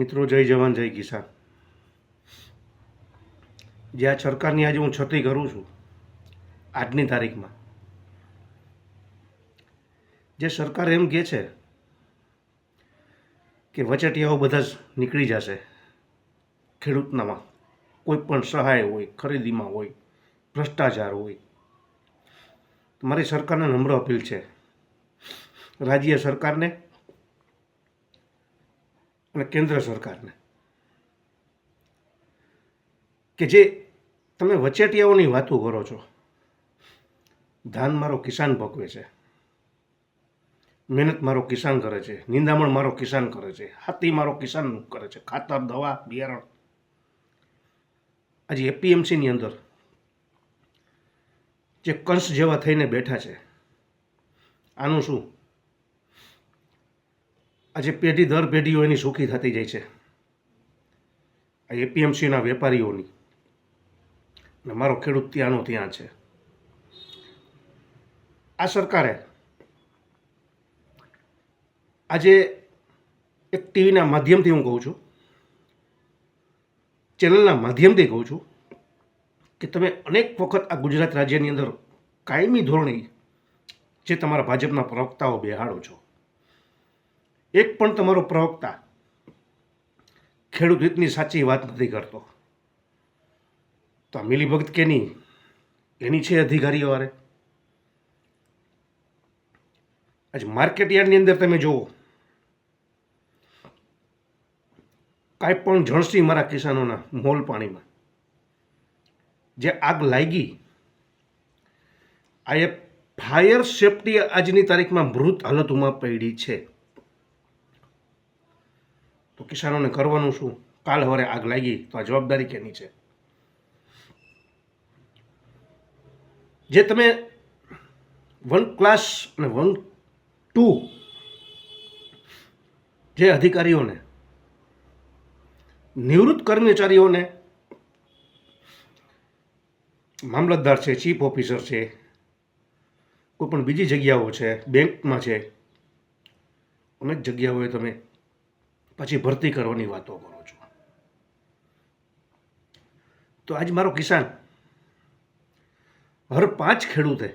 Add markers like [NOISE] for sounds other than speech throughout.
મિત્રો, જય જવાન, જય કિસાન. જે આ સરકારની આજે હું છતી કરું છું, આજની તારીખમાં, જે સરકાર એમ કહે છે કે વચેટિયાઓ બધા જ નીકળી જશે ખેડૂતનામાં. કોઈ પણ સહાય હોય, ખરીદીમાં હોય, ભ્રષ્ટાચાર હોય. મારી સરકારને નમ્ર અપીલ છે. રાજ્ય સરકારને અને કેન્દ્ર સરકારને. કે જે તમે વચેટિયાઓની વાતો કરો છો, ધાન મારો કિસાન ભોગવે છે, મહેનત મારો કિસાન કરે છે, નિંદામણ મારો કિસાન કરે છે, હાથી મારો કિસાન કરે છે, ખાતર, દવા, બિયારણ. આજે એપીએમસીની અંદર જે કંસ જેવા થઈને બેઠા છે, આનું શું આજે પેઢી દર પેઢીઓ એની સુખી થતી જાય છે. આ એપીએમસીના વેપારીઓની. ને મારો ખેડૂત ત્યાંનો ત્યાં છે. આ સરકારે આજે એક ટીવીના માધ્યમથી હું કહું છું, ચેનલના માધ્યમથી કહું છું કે તમે અનેક વખત આ ગુજરાત રાજ્યની અંદર કાયમી ધોરણે જે તમારા ભાજપના પ્રવક્તાઓ બેહાડો છો એક પણ તમારો પ્રવક્તા ખેડૂત હિતની સાચી વાત નથી કરતો. તો આ મિલીભગત કેની એની છે અધિકારીઓ વારે. આજે માર્કેટ યાર્ડની અંદર તમે જુઓ. કાંઈ પણ જણસી મારા કિસાનોના મોલ પાણીમાં. જે આગ લાગી. આ એ ફાયર સેફટી આજની તારીખમાં મૃત હાલતમાં પડી છે. તો કિસાનોને કરવાનું શું? કાલ હવારે આગ લાગી તો આ જવાબદારી કેની છે? જે તમે વન ક્લાસ અને વન ટુ જે અધિકારીઓને, નિવૃત્ત કર્મચારીઓને, મામલતદાર છે, ચીફ ઓફિસર છે, કોઈ પણ બીજી જગ્યાઓ છે, બેંકમાં છે, અનેક જગ્યાઓએ તમે પછી ભરતી કરવાની વાતો કરો છો. તો આજ મારો કિસાન. હર પાંચ ખેડૂતે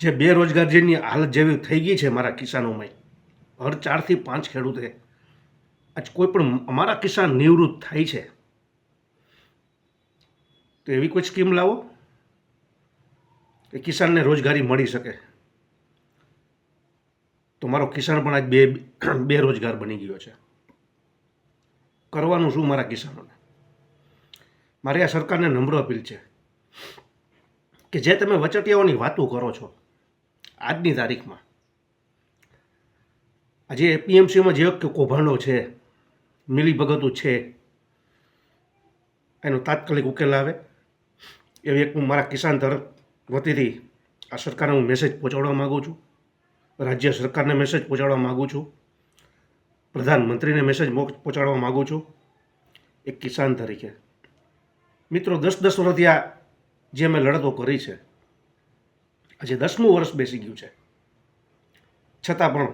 જે બેરોજગાર જેની હાલત જેવી થઈ ગઈ છે મારા કિસાનોમાં, હર ચારથી પાંચ ખેડૂતે આજ કોઈ પણ અમારા કિસાન નિવૃત્ત થાય છે. તો એવી કોઈ સ્કીમ લાવો કે કિસાનને રોજગારી મળી શકે. તો મારો કિસાન પણ આજ બે [CLEARS THROAT] બેરોજગાર બની ગયો છે. કરવાનું શું મારા કિસાનોને? મારી આ સરકારને નમ્ર અપીલ છે કે જે તમે વચટિયાઓની વાતો કરો છો આજની તારીખમાં આજે પીએમસીમાં જે કૌભાંડો છે મિલીભગતું છે, એનો તાત્કાલિક ઉકેલ આવે, એવી એક હું મારા કિસાન તરફ વતીથી આ સરકારને હું મેસેજ પહોંચાડવા માગું છું. રાજ્ય સરકારને મેસેજ પહોંચાડવા માગું છું. પ્રધાનમંત્રીને મેસેજ પહોંચાડવા માગું છું. એક કિસાન તરીકે. મિત્રો, દસ દસ વર્ષથી આ જે મેં લડતો કરી છે, આજે દસમું વર્ષ બેસી ગયું છે. છતાં પણ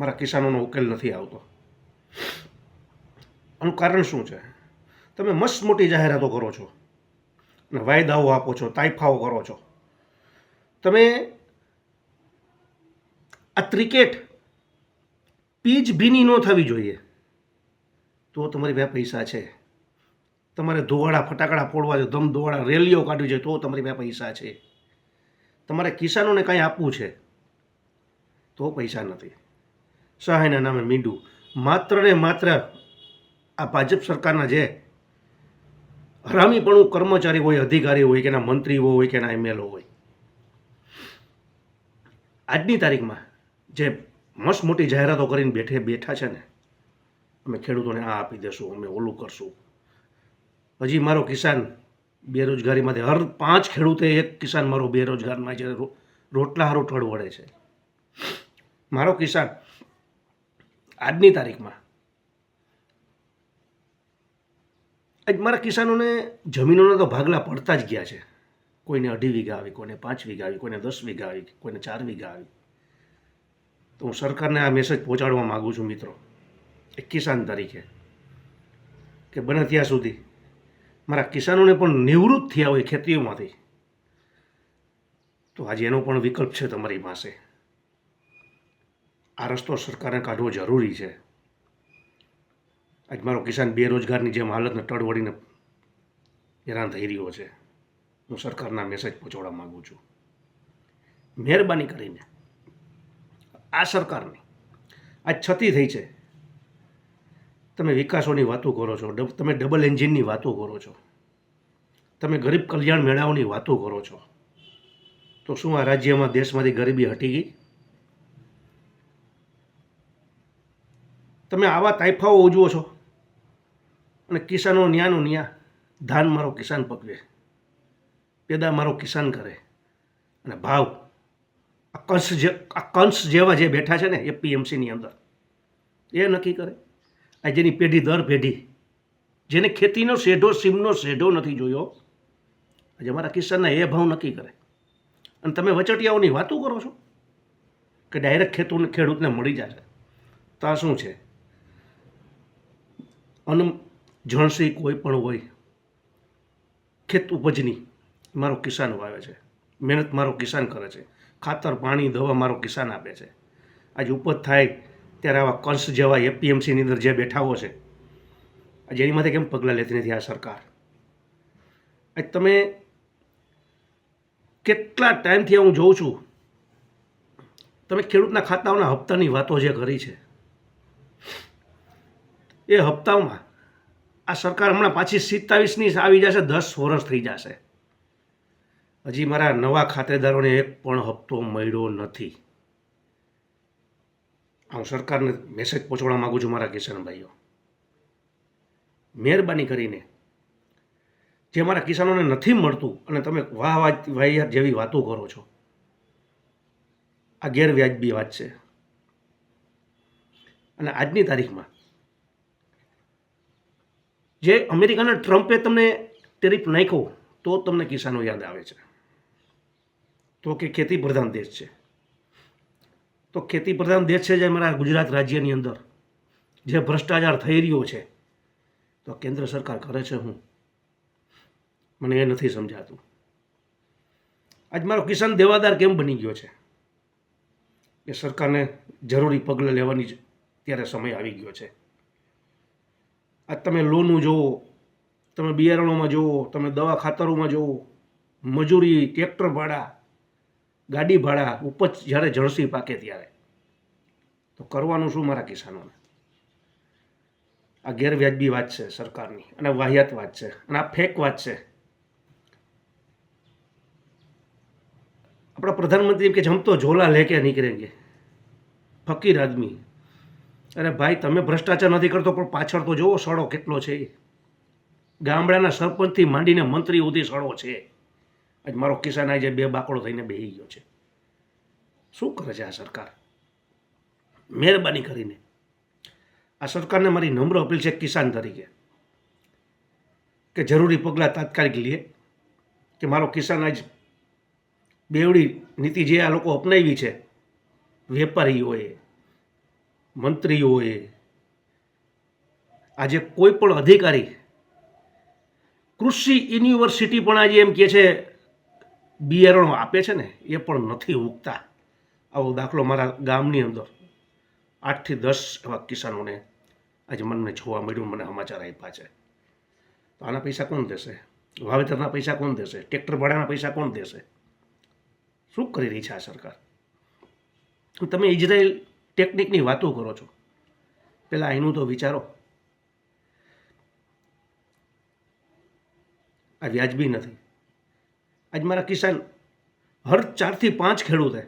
મારા કિસાનોનો ઉકેલ નથી આવતો. આનું કારણ શું છે? તમે મસ્ત મોટી જાહેરાતો કરો છો. અને વાયદાઓ આપો છો તાઇફાઓ કરો છો. તમે આ ક્રિકેટ પીચ ભીની ન થવી જોઈએ. તો તમારી પાસે પૈસા છે. તમારે ધોવાડા ફટાકડા ફોડવા છે, ધમ ધોવાડા રેલીઓ કાઢવી છે, તો તમારી પાસે પૈસા છે. તમારે કિસાનોને કાંઈ આપવું છે, તો પૈસા નથી. સહાયના નામે મીંડું. માત્ર ને માત્ર આ ભાજપ સરકારના જે હરામીપણું કર્મચારી હોય, અધિકારી હોય કે એના મંત્રીઓ હોય કે એના એમએલઓ હોય. આજની તારીખમાં જે મસ્ત મોટી જાહેરાતો કરીને બેઠે બેઠા છે ને, અમે ખેડૂતોને આ આપી દેશું, અમે ઓલું કરશું. હજી મારો કિસાન બેરોજગારીમાંથી હર પાંચ ખેડૂતે એક કિસાન મારો બેરોજગારમાં છે રોટલા હારું ટળવડે છે. મારો કિસાન આજની તારીખમાં આજ મારા કિસાનોને જમીનોના તો ભાગલા પડતા જ ગયા છે. કોઈને અઢી વીઘા આવી, કોઈને પાંચ વીઘા આવી, કોઈને દસ વીઘા આવી, કોઈને ચાર વીઘા આવી. તો હું સરકારને આ મેસેજ પહોંચાડવા માગું છું મિત્રો. એક કિસાન તરીકે. કે બને ત્યાં સુધી. મારા કિસાનોને પણ નિવૃત્ત થયા હોય ખેતીઓમાંથી. તો આજે એનો પણ વિકલ્પ છે તમારી પાસે. આ રસ્તો સરકારે કાઢવો જરૂરી છે. આજ મારો કિસાન બેરોજગારની જેમ હાલતને ટળવળીને હેરાન થઈ રહ્યો છે. હું સરકારના મેસેજ પહોંચાડવા માગું છું. મહેરબાની કરીને. આ સરકારની. આ છતી થઈ છે. તમે વિકાસોની વાતો કરો છો તમે ડબલ એન્જિનની વાતો કરો છો. તમે ગરીબ કલ્યાણ મેળાઓની વાતો કરો છો. તો શું આ રાજ્યમાં દેશમાંથી ગરીબી હટી ગઈ? તમે આવા તાઇફાઓ ઉજવો છો. અને કિસાનો ન્યાનો ન્યા, ધાન મારો કિસાન પકવે. પેદા મારો કિસાન કરે. અને ભાવ કંસ જે આ કંસ જેવા જે બેઠા છે ને એપીએમસીની અંદર, એ નક્કી કરે. આ જેની પેઢી દર પેઢી, જેને ખેતીનો શેઢો, સીમનો શેઢો નથી જોયો, આજે અમારા કિસાનના એ ભાવ નક્કી કરે. અને તમે વચટિયાઓની વાતો કરો છો કે ડાયરેક્ટ ખેતુને ખેડૂતને મળી જશે. તો આ શું છે? અન જણસી કોઈ પણ હોય, ખેત ઉપજની મારો કિસાન વાવે છે, મહેનત મારો કિસાન કરે છે. ખાતર, પાણી, દવા મારો કિસાન આપે છે. આજે ઉપજ થાય ત્યારે આવા કંસ જેવા એપીએમસીની અંદર જે બેઠાઓ છે, આજે એની માથે કેમ પગલાં લેતી નથી આ સરકાર? આજ તમે કેટલા ટાઈમથી હું જોઉં છું, તમે ખેડૂતના ખાતાઓના હપ્તાની વાતો જે કરી છે, એ હપ્તાઓમાં આ સરકાર હમણાં પાછી સિત્તાવીસની આવી જશે, દસ વર્ષ થઈ જશે. હજી મારા નવા ખાતેદારોને એક પણ હપ્તો મળ્યો નથી. હું સરકારને મેસેજ પહોંચાડવા માગું છું મારા કિસાનભાઈઓ. મહેરબાની કરીને, જે મારા કિસાનોને નથી મળતું અને તમે વાહ વાહ વાહિયાત જેવી વાતો કરો છો, આ ગેરવ્યાજબી વાત છે. અને આજની તારીખમાં, જે અમેરિકાના ટ્રમ્પે તમને ટેરિફ નાખ્યો, તો તમને કિસાનો યાદ આવે છે. તો કે ખેતી પ્રધાન દેશ છે. તો ખેતી પ્રધાન દેશ છે જે અમારા ગુજરાત રાજ્યની અંદર જે ભ્રષ્ટાચાર થઈ રહ્યો છે, તો કેન્દ્ર સરકાર કરે છે હું. મને એ નથી સમજાતું. આજ મારો કિસાન દેવાદાર કેમ બની ગયો છે? એ સરકારને જરૂરી પગલાં લેવાની જ ત્યારે સમય આવી ગયો છે. આજ તમે લોનું જુઓ, તમે બિયારણોમાં જુઓ, તમે દવા ખાતરોમાં જુઓ, મજૂરી, ટ્રેક્ટર ભાડા ગાડી ભાડા ઉપજ જ્યારે જળસી પાકે ત્યારે. તો કરવાનું શું મારા કિસાનોને? આ ગેરવ્યાજબી વાત છે સરકારની, અને વાહિયાત વાત છે, અને આ ફેક વાત છે. આપણા પ્રધાનમંત્રી કે જમતો ઝોલા લે કે નીકળેંગે ફકીર આદમી. અરે ભાઈ, તમે ભ્રષ્ટાચાર નથી કરતો, પણ પાછળ તો જુઓ સડો કેટલો છે ગામડાના સરપંચથી માંડીને મંત્રી સુધી સડો છે. આજ મારો કિસાન આજે બે બાકડો થઈને બેહી ગયો છે. શું કરે છે આ સરકાર? મહેરબાની કરીને. આ સરકારને મારી નમ્ર અપીલ છે કિસાન તરીકે કે જરૂરી પગલાં તાત્કાલિક લે કે મારો કિસાન આજ બેવડી નીતિ જે આ લોકો અપનાવી છે, વેપારીઓએ, મંત્રીઓએ, આજે કોઈ પણ અધિકારી, કૃષિ યુનિવર્સિટી પણ આજે એમ કહે છે બિયારણો આપે છે ને, એ પણ નથી ઉગતા. આવો દાખલો મારા ગામની અંદર. આઠથી દસ એવા કિસાનોને આજે મને જોવા મળ્યું, મને સમાચાર આપ્યા છે. તો આના પૈસા કોણ દેશે? વાવેતરના પૈસા કોણ દેશે? ટ્રેક્ટર ભાડાના પૈસા કોણ દેશે? શું કરી રહી છે આ સરકાર? તમે ઇઝરાયલ ટેકનિકની વાતો કરો છો. પહેલાં એનું તો વિચારો. આ વ્યાજબી નથી. આજ મારા કિસાન હર ચારથી પાંચ ખેડૂતે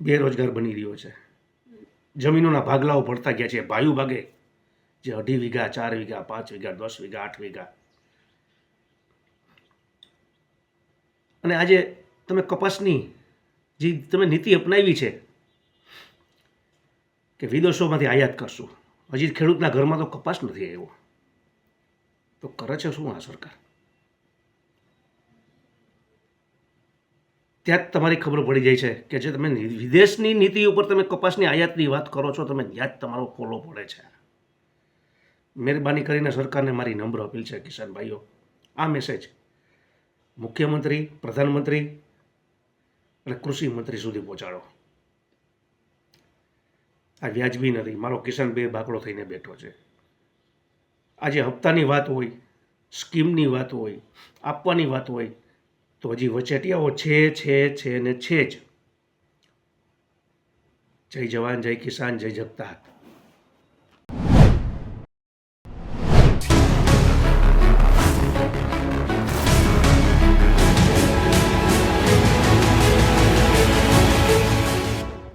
બેરોજગાર બની રહ્યો છે. જમીનોના ભાગલાઓ ભરતા ગયા છે. ભાયુ ભાગે જે અઢી વીઘા, ચાર વીઘા, પાંચ વીઘા, દસ વીઘા, આઠ વીઘા. અને આજે તમે કપાસની જે તમે નીતિ અપનાવી છે કે વિદેશોમાંથી આયાત કરશું. હજી ખેડૂતના ઘરમાં તો કપાસ નથી આવ્યો. તો કરે છે શું આ સરકાર? ત્યાં જ તમારી ખબર પડી જાય છે કે જે તમે વિદેશની નીતિ ઉપર તમે કપાસની આયાતની વાત કરો છો, તમે ત્યાં જ તમારો ફોલો પડે છે. મહેરબાની કરીને સરકારને મારી નમ્ર અપીલ છે, કિસાન ભાઈઓ. આ મેસેજ મુખ્યમંત્રી, પ્રધાનમંત્રી અને કૃષિ મંત્રી સુધી પહોંચાડો. આ વ્યાજબી નથી. મારો કિસાન બે બાકડો થઈને બેઠો છે. આજે હપ્તાની વાત હોય, સ્કીમની વાત હોય, આપવાની વાત હોય તો હજી વચેટિયાઓ છે છે છે ને છે જ. જય જવાન, જય કિસાન, જય જગતા